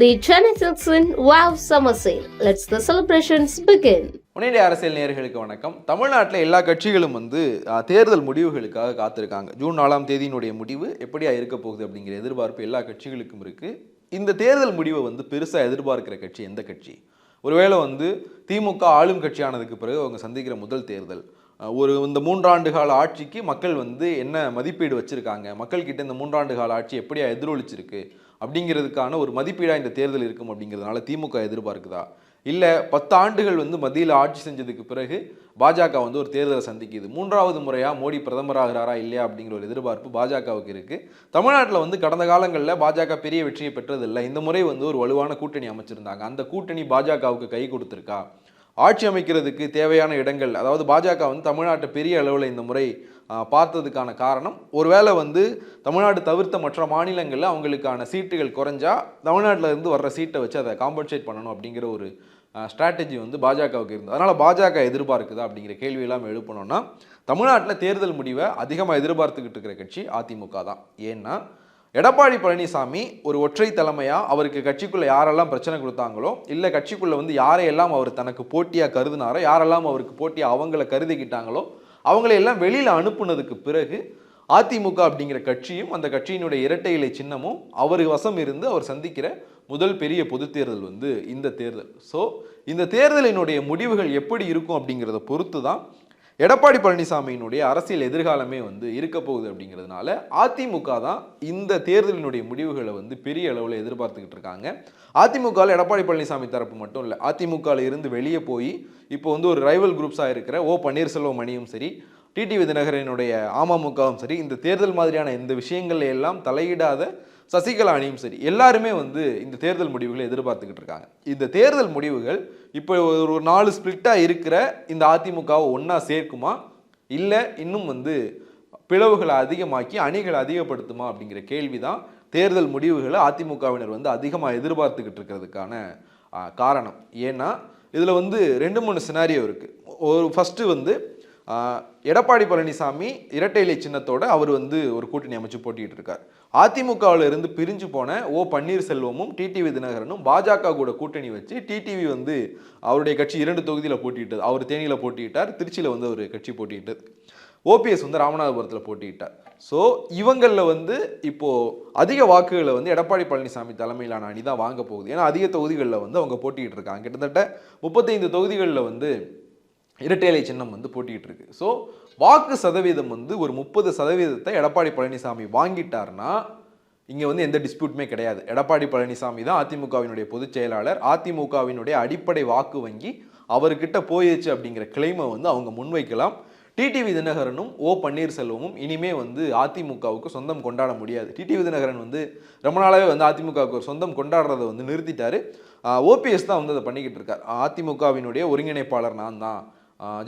The Chennai Silks in Wow Summer Sale. Let's the celebrations அரசியல் நேர்களுக்கு வணக்கம். தமிழ்நாட்டில் எல்லா கட்சிகளும் வந்து தேர்தல் முடிவுகளுக்காக காத்திருக்காங்க. ஜூன் நாலாம் தேதியினுடைய முடிவு எப்படியா இருக்க போகுது அப்படிங்கிற எதிர்பார்ப்பு எல்லா கட்சிகளுக்கும் இருக்கு. இந்த தேர்தல் முடிவை வந்து பெருசாக எதிர்பார்க்கிற கட்சி எந்த கட்சி? ஒருவேளை வந்து திமுக ஆளும் கட்சியானதுக்கு பிறகு அவங்க சந்திக்கிற முதல் தேர்தல். ஒரு இந்த மூன்றாண்டு கால ஆட்சிக்கு மக்கள் வந்து என்ன மதிப்பீடு வச்சிருக்காங்க? மக்கள் கிட்ட இந்த மூன்றாண்டு கால ஆட்சி எப்படியா எதிரொலிச்சிருக்கு? அப்படிங்கிறதுக்கான ஒரு மதிப்பீடாக இந்த தேர்தல் இருக்கும் அப்படிங்கிறதுனால திமுக எதிர்பார்க்குதா? இல்லை பத்து ஆண்டுகள் வந்து மத்தியில் ஆட்சி செஞ்சதுக்கு பிறகு பாஜக வந்து ஒரு தேர்தலை சந்திக்குது. மூன்றாவது முறையாக மோடி பிரதமராகிறாரா இல்லையா அப்படிங்கிற ஒரு எதிர்பார்ப்பு பாஜகவுக்கு இருக்குது தமிழ்நாட்டில் வந்து கடந்த காலங்களில் பாஜக பெரிய வெற்றியை பெற்றதில்லை. இந்த முறை வந்து ஒரு வலுவான கூட்டணி அமைச்சிருந்தாங்க. அந்த கூட்டணி பாஜகவுக்கு கை கொடுத்துருக்கா? ஆட்சி அமைக்கிறதுக்கு தேவையான இடங்கள் அதாவது பாஜக வந்து தமிழ்நாட்டை பெரிய அளவில் இந்த முறை பார்த்ததுக்கான காரணம் ஒருவேளை வந்து தமிழ்நாடு தவிர்த்த மற்ற மாநிலங்களில் அவங்களுக்கான சீட்டுகள் குறைஞ்சா தமிழ்நாட்டில் இருந்து வர்ற சீட்டை வச்சு அதை காம்பன்சேட் பண்ணணும் அப்படிங்கிற ஒரு ஸ்ட்ராட்டஜி வந்து பாஜகவுக்கு இருந்தது. அதனால் பாஜக எதிர்பார்க்குதா அப்படிங்கிற கேள்வியெல்லாம் எழுப்பணும்னா தமிழ்நாட்டில் தேர்தல் முடிவை அதிகமாக எதிர்பார்த்துக்கிட்டு இருக்கிற கட்சி அதிமுக தான். ஏன்னா எடப்பாடி பழனிசாமி ஒரு ஒற்றை தலைமையாக அவருக்கு கட்சிக்குள்ளே யாரெல்லாம் பிரச்சனை கொடுத்தாங்களோ இல்லை கட்சிக்குள்ளே வந்து யாரையெல்லாம் அவர் தனக்கு போட்டியாக கருதினாரோ யாரெல்லாம் அவருக்கு போட்டியாக அவங்கள கருதிக்கிட்டாங்களோ அவங்களையெல்லாம் வெளியில் அனுப்புனதுக்கு பிறகு அதிமுக அப்படிங்கிற கட்சியும் அந்த கட்சியினுடைய இரட்டை இலை சின்னமும் அவர் வசம் இருந்து அவர் சந்திக்கிற முதல் பெரிய பொது தேர்தல் வந்து இந்த தேர்தல். ஸோ இந்த தேர்தலினுடைய முடிவுகள் எப்படி இருக்கும் அப்படிங்கிறத பொறுத்து தான் எடப்பாடி பழனிசாமியினுடைய அரசியல் எதிர்காலமே வந்து இருக்க போகுது அப்படிங்கிறதுனால அதிமுக தான் இந்த தேர்தலினுடைய முடிவுகளை வந்து பெரிய அளவில் எதிர்பார்த்துக்கிட்டு இருக்காங்க. அதிமுகவில் எடப்பாடி பழனிசாமி தரப்பு மட்டும் இல்லை அதிமுகவில் இருந்து வெளியே போய் இப்போ வந்து ஒரு ரைவல் குரூப்ஸாக இருக்கிற ஓ பன்னீர்செல்வம் அணியும் சரி டிடிவி தினகரனுடைய அமமுகவும் சரி இந்த தேர்தல் மாதிரியான இந்த விஷயங்கள் எல்லாம் தலையிடாத சசிகலா அணியும் சரி எல்லாருமே வந்து இந்த தேர்தல் முடிவுகளை எதிர்பார்த்துக்கிட்டு இருக்காங்க. இந்த தேர்தல் முடிவுகள் இப்போ ஒரு ஒரு நாலு ஸ்பிளிட்டாக இருக்கிற இந்த அதிமுகவை ஒன்றா சேர்க்குமா? இல்லை இன்னும் வந்து பிளவுகளை அதிகமாக்கி அணிகளை அதிகப்படுத்துமா அப்படிங்கிற கேள்வி தான் தேர்தல் முடிவுகளை அதிமுகவினர் வந்து அதிகமாக எதிர்பார்த்துக்கிட்டு இருக்கிறதுக்கான காரணம். ஏன்னா இதில் வந்து ரெண்டு மூணு சினாரியோ இருக்குது ஒரு ஃபஸ்ட்டு வந்து எடப்பாடி பழனிசாமி இரட்டை இலை சின்னத்தோட அவர் வந்து ஒரு கூட்டணி அமைச்சு போட்டிட்டு இருக்கார். அதிமுகவில் இருந்து பிரிஞ்சு போன ஓ பன்னீர்செல்வமும் டிடிவி தினகரனும் பாஜக கூட கூட்டணி வச்சு டிடிவி வந்து அவருடைய கட்சி இரண்டு தொகுதியில் போட்டிட்டது அவர் தேனியில் போட்டியிட்டார் திருச்சியில் வந்து ஒரு கட்சி போட்டிட்டது ஓபிஎஸ் வந்து ராமநாதபுரத்தில் போட்டியிட்டார். ஸோ இவங்களில் வந்து இப்போது அதிக வாக்குகளை வந்து எடப்பாடி பழனிசாமி தலைமையிலான அணி தான் வாங்க போகுது. ஏன்னா அதிக தொகுதிகளில் வந்து அவங்க போட்டிகிட்டு இருக்காங்க. கிட்டத்தட்ட முப்பத்தைந்து தொகுதிகளில் வந்து இரட்டைலை சின்னம் வந்து போட்டிகிட்டு இருக்கு. ஸோ வாக்கு சதவீதம் வந்து ஒரு முப்பது சதவீதத்தை எடப்பாடி பழனிசாமி வாங்கிட்டார்னா இங்கே வந்து எந்த டிஸ்பியூட்டுமே கிடையாது. எடப்பாடி பழனிசாமி தான் அதிமுகவினுடைய பொதுச் செயலாளர். அதிமுகவினுடைய அடிப்படை வாக்கு வங்கி அவர்கிட்ட போயிடுச்சு அப்படிங்கிற கிளைமை வந்து அவங்க முன்வைக்கலாம். டிடிவி தினகரனும் ஓ பன்னீர்செல்வமும் இனிமே வந்து அதிமுகவுக்கு சொந்தம் கொண்டாட முடியாது. டிடிவி தினகரன் வந்து ரொம்ப நாளாகவே வந்து அதிமுகவுக்கு ஒரு சொந்தம் கொண்டாடுறதை வந்து நிறுத்திட்டாரு. ஓபிஎஸ் தான் வந்து அதை பண்ணிக்கிட்டு இருக்கார். அதிமுகவினுடைய ஒருங்கிணைப்பாளர் நான் தான்.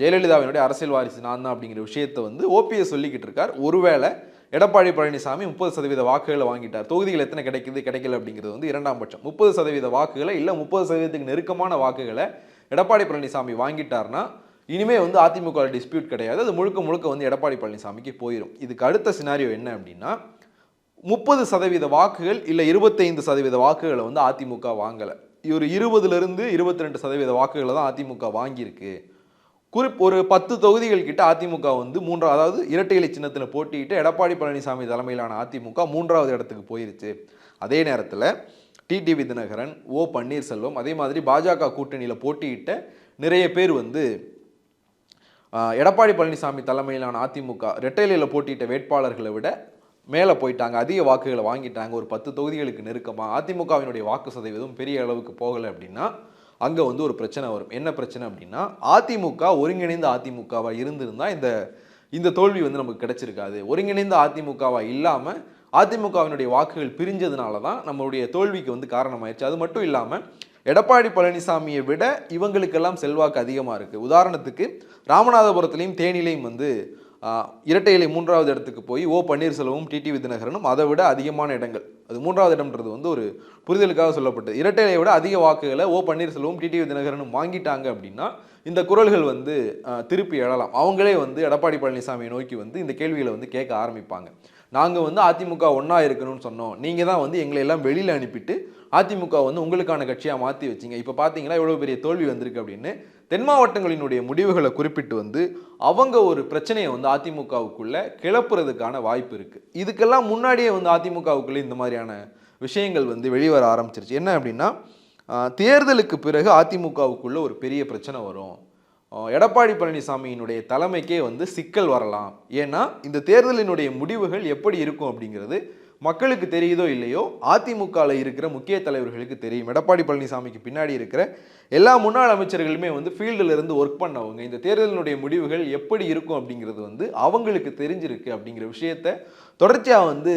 ஜெயலலிதாவினுடைய அரசியல் வாரிசு நான் தான் அப்படிங்கிற விஷயத்தை வந்து ஓபிஎஸ் சொல்லிக்கிட்டு இருக்கார். ஒருவேளை எடப்பாடி பழனிசாமி முப்பது சதவீத வாக்குகளை வாங்கிட்டார். தொகுதிகள் எத்தனை கிடைக்குது கிடைக்கல அப்படிங்கிறது வந்து இரண்டாம் பட்சம். முப்பது சதவீத வாக்குகளை இல்லை முப்பது சதவீதத்துக்கு நெருக்கமான வாக்குகளை எடப்பாடி பழனிசாமி வாங்கிட்டார்னா இனிமே வந்து அதிமுக டிஸ்பியூட் கிடையாது. அது முழுக்க முழுக்க வந்து எடப்பாடி பழனிசாமிக்கு போயிடும் இதுக்கு அடுத்த சினாரியோ என்ன அப்படின்னா முப்பது சதவீத வாக்குகள் இல்லை இருபத்தைந்து சதவீத வாக்குகளை வந்து அதிமுக வாங்கலை. ஒரு இருபதுலேருந்து இருபத்தி ரெண்டு சதவீத வாக்குகளை தான் அதிமுக வாங்கியிருக்கு. குறிப் ஒரு பத்து தொகுதிகள் கிட்ட அதிமுக வந்து மூன்றாவது அதாவது இரட்டை இலை சின்னத்தில் போட்டியிட்டு எடப்பாடி பழனிசாமி தலைமையிலான அதிமுக மூன்றாவது இடத்துக்கு போயிருச்சு. அதே நேரத்தில் டிடிவி தினகரன் ஓ. பன்னீர்செல்வம் அதே மாதிரி பாஜக கூட்டணியில் போட்டியிட்ட நிறைய பேர் வந்து எடப்பாடி பழனிசாமி தலைமையிலான அதிமுக ரெட்டைலையில் போட்டியிட்ட வேட்பாளர்களை விட மேலே போயிட்டாங்க. அதிக வாக்குகளை வாங்கிட்டாங்க. ஒரு பத்து தொகுதிகளுக்கு நெருக்கமாக அதிமுகவினுடைய வாக்கு சதவீதம் பெரிய அளவுக்கு போகலை அப்படின்னா அங்கே வந்து ஒரு பிரச்சனை வரும். என்ன பிரச்சனை அப்படின்னா அதிமுக ஒருங்கிணைந்த அதிமுகவாக இருந்திருந்தால் இந்த இந்த தோல்வி வந்து நமக்கு கிடைச்சிருக்காது. ஒருங்கிணைந்த அதிமுகவாக இல்லாமல் அதிமுகவினுடைய வாக்குகள் பிரிஞ்சதுனால தான் நம்மளுடைய தோல்விக்கு வந்து காரணமாயிருச்சு. அது மட்டும் இல்லாமல் எடப்பாடி பழனிசாமியை விட இவங்களுக்கெல்லாம் செல்வாக்கு அதிகமாக இருக்குது உதாரணத்துக்கு ராமநாதபுரத்துலேயும் தேனிலையும் வந்து இரட்டை இலை மூன்றாவது இடத்துக்கு போய் ஓ பன்னீர்செல்வமும் டிடி விதிநகரனும் அதை விட அதிகமான இடங்கள். அது மூன்றாவது இடம்ன்றது வந்து ஒரு புரிதலுக்காக சொல்லப்பட்டது. இரட்டையை விட அதிக வாக்குகளை ஓ பன்னீர்செல்வம் டிடிவி தினகரனும் வாங்கிட்டாங்க அப்படின்னா இந்த குரல்கள் வந்து திருப்பி எழலாம். அவங்களே வந்து எடப்பாடி பழனிசாமியை நோக்கி வந்து இந்த கேள்விகளை வந்து கேட்க ஆரம்பிப்பாங்க. நாங்கள் வந்து அதிமுக ஒன்றா இருக்கணும்னு சொன்னோம். நீங்கள் தான் வந்து எங்களை எல்லாம் வெளியில் அனுப்பிட்டு அதிமுக வந்து உங்களுக்கான கட்சியாக மாற்றி வச்சிங்க. இப்போ பார்த்தீங்களா எவ்வளோ பெரிய தோல்வி வந்திருக்கு அப்படின்னு தென் மாவட்டங்களினுடைய முடிவுகளை குறிப்பிட்டு வந்து அவங்க ஒரு பிரச்சனையை வந்து அதிமுகவுக்குள்ள கிளப்புறதுக்கான வாய்ப்பு இருக்கு. இதுக்கெல்லாம் முன்னாடியே வந்து அதிமுகவுக்குள்ளே இந்த மாதிரியான விஷயங்கள் வந்து வெளிவர ஆரம்பிச்சிருச்சு. என்ன அப்படின்னா தேர்தலுக்கு பிறகு அதிமுகவுக்குள்ள ஒரு பெரிய பிரச்சனை வரும். எடப்பாடி பழனிசாமியினுடைய தலைமைக்கே வந்து சிக்கல் வரலாம். ஏன்னா இந்த தேர்தலினுடைய முடிவுகள் எப்படி இருக்கும் அப்படிங்கிறது மக்களுக்கு தெரியுதோ இல்லையோ அதிமுகவில் இருக்கிற முக்கிய தலைவர்களுக்கு தெரியும். எடப்பாடி பழனிசாமிக்கு பின்னாடி இருக்கிற எல்லா முன்னாள் அமைச்சர்களுமே வந்து ஃபீல்டில் இருந்து ஒர்க் பண்ணவங்க. இந்த தேர்தலினுடைய முடிவுகள் எப்படி இருக்கும் அப்படிங்கிறது வந்து அவங்களுக்கு தெரிஞ்சிருக்கு அப்படிங்கிற விஷயத்த தொடர்ச்சியாக வந்து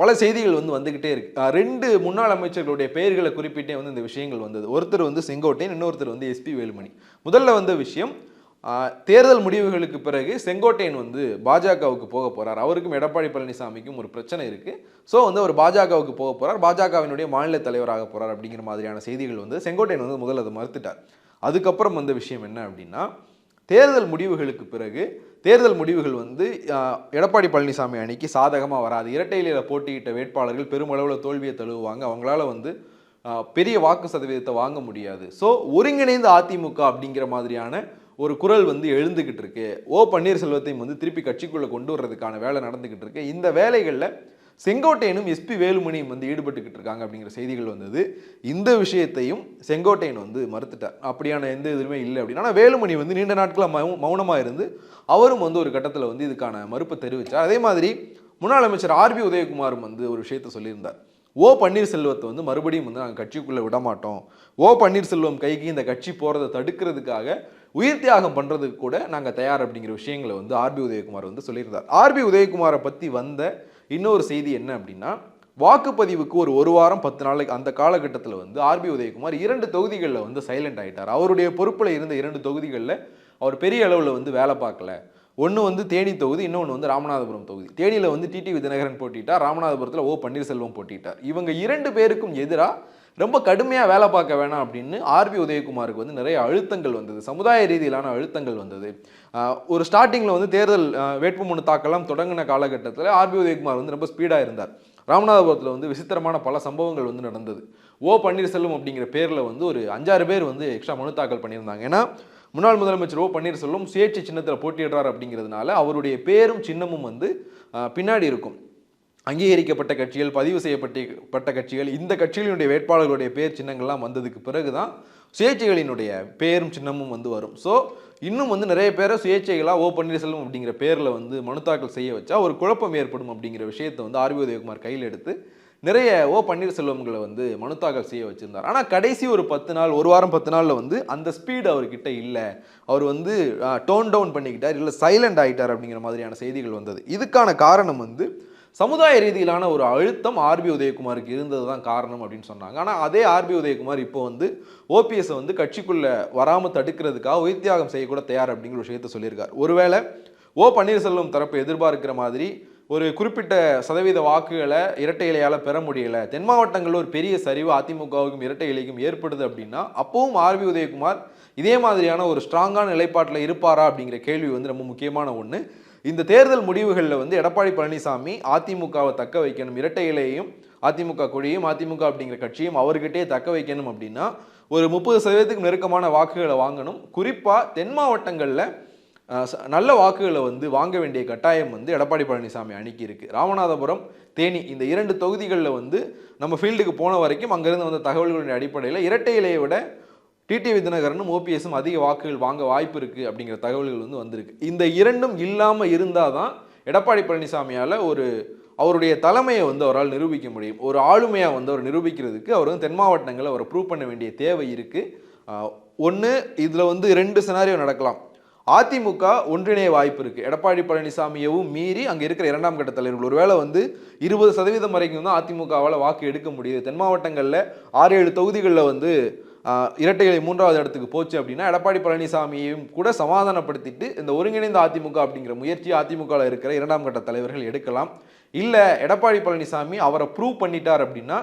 பல செய்திகள் வந்து வந்துக்கிட்டே இருக்கு. ரெண்டு முன்னாள் அமைச்சர்களுடைய பெயர்களை குறிப்பிட்டே வந்து இந்த விஷயங்கள் வந்தது. ஒருத்தர் வந்து செங்கோட்டையன் இன்னொருத்தர் வந்து எஸ்பி வேலுமணி. முதல்ல வந்த விஷயம் தேர்தல் முடிவுகளுக்கு பிறகு செங்கோட்டையன் வந்து பாஜகவுக்கு போக போகிறார் அவருக்கும் எடப்பாடி பழனிசாமிக்கும் ஒரு பிரச்சனை இருக்குது ஸோ வந்து அவர் பாஜகவுக்கு போக போகிறார் பாஜகவினுடைய மாநில தலைவராக போகிறார் அப்படிங்கிற மாதிரியான செய்திகள் வந்து செங்கோட்டையன் வந்து முதல்ல அதை மறுத்துட்டார். அதுக்கப்புறம் வந்த விஷயம் என்ன அப்படின்னா தேர்தல் முடிவுகளுக்கு பிறகு தேர்தல் முடிவுகள் வந்து எடப்பாடி பழனிசாமி அணிக்கு சாதகமாக வராது. இரட்டையில போட்டியிட்ட வேட்பாளர்கள் பெருமளவில் தோல்வியை தழுவுவாங்க. அவங்களால வந்து பெரிய வாக்கு சதவீதத்தை வாங்க முடியாது. ஸோ ஒருங்கிணைந்த அதிமுக அப்படிங்கிற மாதிரியான ஒரு குரல் வந்து எழுந்துக்கிட்டு இருக்கு. ஓ பன்னீர்செல்வத்தையும் வந்து திருப்பி கட்சிக்குள்ளே கொண்டு வர்றதுக்கான வேலை நடந்துக்கிட்டு இருக்கு. இந்த வேலைகளில் செங்கோட்டையனும் எஸ்பி வேலுமணியும் வந்து ஈடுபட்டுக்கிட்டு இருக்காங்க அப்படிங்கிற செய்திகள் வந்தது. இந்த விஷயத்தையும் செங்கோட்டையன் வந்து மறுத்துட்டார். அப்படியான எந்த இதுவுமே இல்லை அப்படின்னா. ஆனால் வேலுமணி வந்து நீண்ட நாட்களாக மௌ மௌனமாக இருந்து அவரும் வந்து ஒரு கட்டத்தில் வந்து இதுக்கான மறுப்பை தெரிவித்தார் அதே மாதிரி முன்னாள் அமைச்சர் ஆர்பி உதயகுமாரும் வந்து ஒரு விஷயத்தை சொல்லியிருந்தார். ஓ பன்னீர்செல்வத்தை வந்து மறுபடியும் வந்து நாங்கள் கட்சிக்குள்ளே விட மாட்டோம் ஓ பன்னீர்செல்வம் கைக்கு இந்த கட்சி போகிறத தடுக்கிறதுக்காக உயிர் தியாகம் பண்ணுறதுக்கு கூட நாங்கள் தயார் அப்படிங்கிற விஷயங்களை வந்து ஆர்பி உதயகுமார் வந்து சொல்லியிருந்தார். ஆர்பி உதயகுமாரை பற்றி வந்த இன்னொரு செய்தி என்ன அப்படின்னா வாக்குப்பதிவுக்கு ஒரு ஒரு வாரம் பத்து நாளைக்கு அந்த காலகட்டத்தில் வந்து ஆர்பி உதயகுமார் இரண்டு தொகுதிகளில் வந்து சைலண்ட் ஆகிட்டார் அவருடைய பொறுப்பில் இருந்த இரண்டு தொகுதிகளில் அவர் பெரிய அளவில் வந்து வேலை பார்க்கல. ஒன்று வந்து தேனி தொகுதி இன்னொன்று வந்து ராமநாதபுரம் தொகுதி. தேனியில் வந்து டிடிவி தினகரன் போட்டிட்டார் ராமநாதபுரத்தில் ஓ பன்னீர்செல்வம் போட்டிட்டார். இவங்க இரண்டு பேருக்கும் எதிராக ரொம்ப கடுமையாக வேலை பார்க்க வேணாம் அப்படின்னு ஆர்பி உதயகுமாருக்கு வந்து நிறைய அழுத்தங்கள் வந்தது. சமுதாய ரீதியிலான அழுத்தங்கள் வந்தது. ஒரு ஸ்டார்டிங்கில் வந்து தேர்தல் வேட்புமனு தாக்கலாம் தொடங்கின காலகட்டத்தில் ஆர்பி உதயகுமார் வந்து ரொம்ப ஸ்பீடாக இருந்தார். ராமநாதபுரத்தில் வந்து விசித்திரமான பல சம்பவங்கள் வந்து நடந்தது. ஓ பன்னீர்செல்வம் அப்படிங்கிற பேரில் வந்து ஒரு அஞ்சாறு பேர் வந்து எக்ஸ்ட்ரா மனு தாக்கல் பண்ணியிருந்தாங்க. ஏன்னா முன்னாள் முதலமைச்சர் ஓ பன்னீர்செல்வம் சுயேட்சை சின்னத்தில் போட்டியிடுறார் அப்படிங்கிறதுனால அவருடைய பேரும் சின்னமும் வந்து பின்னாடி இருக்கும். அங்கீகரிக்கப்பட்ட கட்சிகள் பதிவு செய்யப்பட்ட பட்ட கட்சிகள் இந்த கட்சிகளினுடைய வேட்பாளர்களுடைய பேர் சின்னங்கள்லாம் வந்ததுக்கு பிறகு தான் சுயேட்சைகளினுடைய பேரும் சின்னமும் வந்து வரும். ஸோ இன்னும் வந்து நிறைய பேரை சுயேட்சைகளாக ஓ பன்னீர்செல்வம் அப்படிங்கிற பேரில் வந்து மனு தாக்கல் செய்ய வச்சா ஒரு குழப்பம் ஏற்படும் அப்படிங்கிற விஷயத்தை வந்து ஆர்வி உதயகுமார் கையில் எடுத்து நிறைய ஓ பன்னீர்செல்வங்களை வந்து மனு தாக்கல் செய்ய வச்சுருந்தார். ஆனால் கடைசி ஒரு பத்து நாள் ஒரு வாரம் பத்து நாளில் வந்து அந்த ஸ்பீடு அவர்கிட்ட இல்லை. அவர் வந்து டோன் டவுன் பண்ணிக்கிட்டார் இல்லை சைலண்ட் ஆகிட்டார் அப்படிங்கிற மாதிரியான செய்திகள் வந்தது. இதுக்கான காரணம் வந்து சமுதாய ரீதியிலான ஒரு அழுத்தம் ஆர்பி உதயகுமாருக்கு இருந்தது தான் காரணம் அப்படின்னு சொன்னாங்க. ஆனால் அதே ஆர்பி உதயகுமார் இப்போ வந்து ஓபிஎஸ்ஸை வந்து கட்சிக்குள்ளே வராமல் தடுக்கிறதுக்காக உயிர்த்தியாகம் செய்யக்கூட தயார் அப்படிங்கிற ஒரு விஷயத்தை சொல்லியிருக்கார். ஒருவேளை ஓ பன்னீர்செல்வம் தரப்பு எதிர்பார்க்கிற மாதிரி ஒரு குறிப்பிட்ட சதவீத வாக்குகளை இரட்டை இலையால் பெற முடியலை தென் மாவட்டங்களில் ஒரு பெரிய சரிவு அதிமுகவுக்கும் இரட்டை இலைக்கும் ஏற்படுது அப்படின்னா அப்பவும் ஆர்பி உதயகுமார் இதே மாதிரியான ஒரு ஸ்ட்ராங்கான நிலைப்பாட்டில் இருப்பாரா அப்படிங்கிற கேள்வி வந்து ரொம்ப முக்கியமான ஒன்று இந்த தேர்தல் முடிவுகளில் வந்து எடப்பாடி பழனிசாமி அதிமுகவை தக்க வைக்கணும் இரட்டை இலையையும் அதிமுக கொடியும் அதிமுக அப்படிங்கிற கட்சியும் அவர்கிட்டயே தக்க வைக்கணும் அப்படின்னா ஒரு முப்பது சதவீதத்துக்கு நெருக்கமான வாக்குகளை வாங்கணும். குறிப்பாக தென் மாவட்டங்களில் ச- நல்ல வாக்குகளை வந்து வாங்க வேண்டிய கட்டாயம் வந்து எடப்பாடி பழனிசாமி அணிக்கு இருக்கு ராமநாதபுரம் தேனி இந்த இரண்டு தொகுதிகளில் வந்து நம்ம ஃபீல்டுக்கு போன வரைக்கும் அங்கேருந்து வந்த தகவல்களுடைய அடிப்படையில் இரட்டை இலையை விட டிடிவி தினகரனும் ஓபிஎஸும் அதிக வாக்குகள் வாங்க வாய்ப்பு இருக்கு அப்படிங்கிற தகவல்கள் வந்து வந்திருக்கு. இந்த இரண்டும் இல்லாமல் இருந்தால் தான் எடப்பாடி பழனிசாமியால் ஒரு அவருடைய தலைமையை வந்து அவரால் நிரூபிக்க முடியும். ஒரு ஆளுமையாக வந்து அவர் நிரூபிக்கிறதுக்கு அவர் வந்து தென் மாவட்டங்களை அவரை ப்ரூவ் பண்ண வேண்டிய தேவை இருக்குது ஒன்று இதில் வந்து ரெண்டு சினாரியோ நடக்கலாம். அதிமுக ஒன்றிணைய வாய்ப்பு இருக்குது எடப்பாடி பழனிசாமியவும் மீறி அங்கே இருக்கிற இரண்டாம் கட்ட தலைவர்கள் ஒருவேளை வந்து இருபது சதவீதம் வரைக்கும் தான் அதிமுகவால் வாக்கு எடுக்க முடியுது. தென் மாவட்டங்களில் ஆறு ஏழு தொகுதிகளில் வந்து இரட்டைகளை மூன்றாவது இடத்துக்கு போச்சு அப்படின்னா எடப்பாடி பழனிசாமியையும் கூட சமாதானப்படுத்திட்டு இந்த ஒருங்கிணைந்த அதிமுக அப்படிங்கிற முயற்சி அதிமுகவில் இருக்கிற இரண்டாம் கட்ட தலைவர்கள் எடுக்கலாம். இல்லை எடப்பாடி பழனிசாமி அவரை ப்ரூவ் பண்ணிட்டார் அப்படின்னா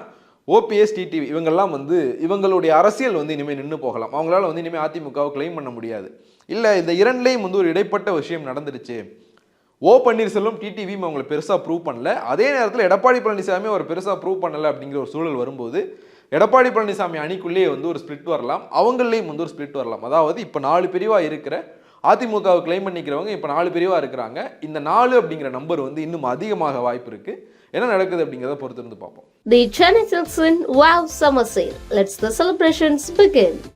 ஓபிஎஸ் டிடிவி இவங்கெல்லாம் வந்து இவங்களுடைய அரசியல் வந்து இனிமேல் நின்று போகலாம். அவங்களால வந்து இனிமேல் அதிமுகவை கிளைம் பண்ண முடியாது. இல்லை இந்த இரண்டுலேயும் வந்து ஒரு இடைப்பட்ட விஷயம் நடந்துருச்சு. ஓ பன்னீர்செல்வம் டிடிவி அவங்களை பெருசாக ப்ரூவ் பண்ணல. அதே நேரத்தில் எடப்பாடி பழனிசாமி அவர் பெருசாக ப்ரூவ் பண்ணலை அப்படிங்கிற ஒரு சூழல் வரும்போது எடப்பாடி பழனிசாமி அணிக்குள்ளேயே வந்து ஒரு ஸ்பிளிட் வரலாம். அவங்களையும் வந்து ஒரு ஸ்பிளிட் வரலாம். அதாவது இப்போ நாலு பிரிவாக இருக்கிற அதிமுகவை கிளைம் பண்ணிக்கிறவங்க இப்போ நாலு பிரிவாக இருக்கிறாங்க. இந்த நாலு அப்படிங்கிற நம்பர் வந்து இன்னும் அதிகமாக வாய்ப்பு இருக்கு. என்ன நடக்குது அப்படிங்கிறத பொறுத்திருந்து பார்ப்போம். The Chennai Silks in Wow Summer Sale. Let's the celebrations.